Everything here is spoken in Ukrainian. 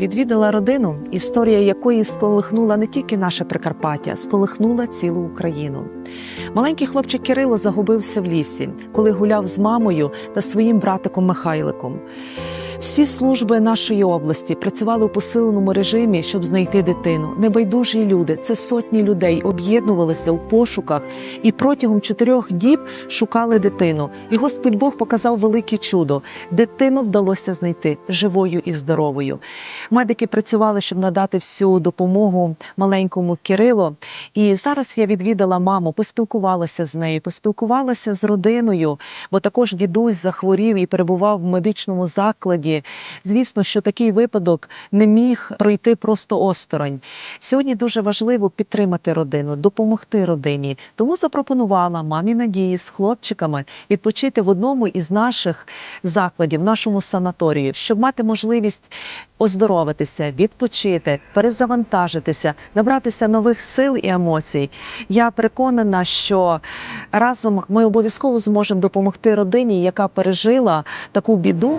Відвідала родину, історія якої сколихнула не тільки наше Прикарпаття, сколихнула цілу Україну. Маленький хлопчик Кирило загубився в лісі, коли гуляв з мамою та своїм братиком Михайликом. Всі служби нашої області працювали у посиленому режимі, щоб знайти дитину. Небайдужі люди, це сотні людей, об'єднувалися у пошуках і протягом чотирьох діб шукали дитину. І Господь Бог показав велике чудо. Дитину вдалося знайти живою і здоровою. Медики працювали, щоб надати всю допомогу маленькому Кирилу. І зараз я відвідала маму, поспілкувалася з нею, поспілкувалася з родиною, бо також дідусь захворів і перебував в медичному закладі. Звісно, що такий випадок не міг пройти просто осторонь. Сьогодні дуже важливо підтримати родину, допомогти родині. Тому запропонувала мамі Надії з хлопчиками відпочити в одному із наших закладів, в нашому санаторію, щоб мати можливість оздоровитися, відпочити, перезавантажитися, набратися нових сил і емоцій. Я переконана, що разом ми обов'язково зможемо допомогти родині, яка пережила таку біду